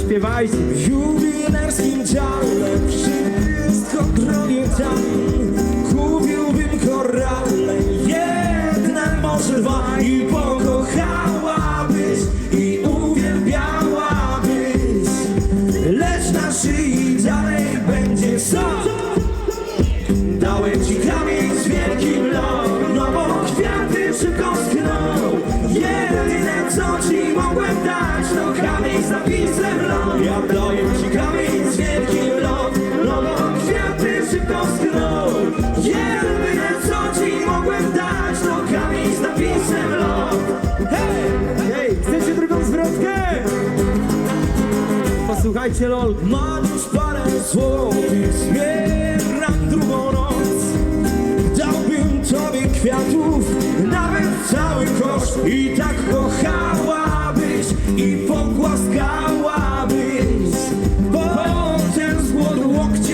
Zaśpiewajcie. Jubilerskim dziale wszystko drogie tam Kupiłbym korale jedne, może dwa I pokochałabyś i uwielbiałabyś. Lecz na szyi dalej będzie sąd dać To kamień z napisem love Ja daję ci kamień z wielkim love No bo kwiaty szybko schną Jedyne co ci mogłem dać. To kamień z napisem love Hej! Hej, chcecie drugą zwrotkę? Posłuchajcie lol. Mam już parę złotych, zbieram drugą noc. Dałbym tobie kwiatów, nawet cały kosz I tak kochałabyś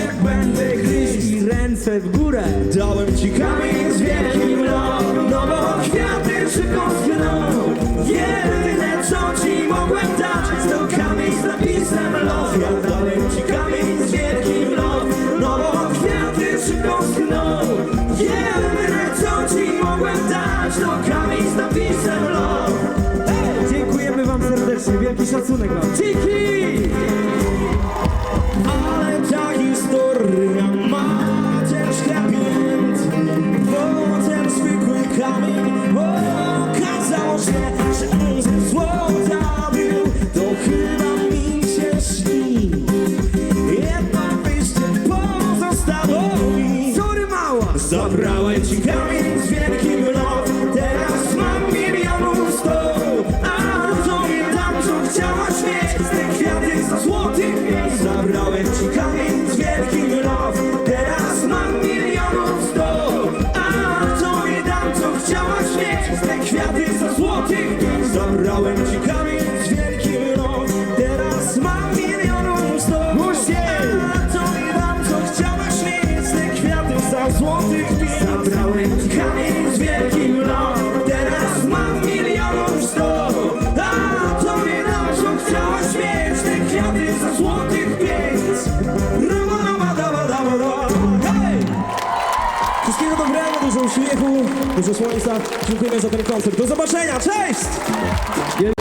łokcie będę gryźć I ręce w górę. Dałem ci kamień z wielkim love No bo kwiaty szybko schną Jedyne co ci mogłem dać To kamień z napisem love Ja dałem ci kamień z wielkim love No bo kwiaty szybko schną Jedyne co ci mogłem dać To kamień z napisem love! Dziękujemy wam serdecznie. Wielki szacunek wam. Dzięki! Zabrałem ci kamień z wielkim dużo uśmiechu, dużo słońca. Dziękujemy za ten koncert. Do zobaczenia, cześć!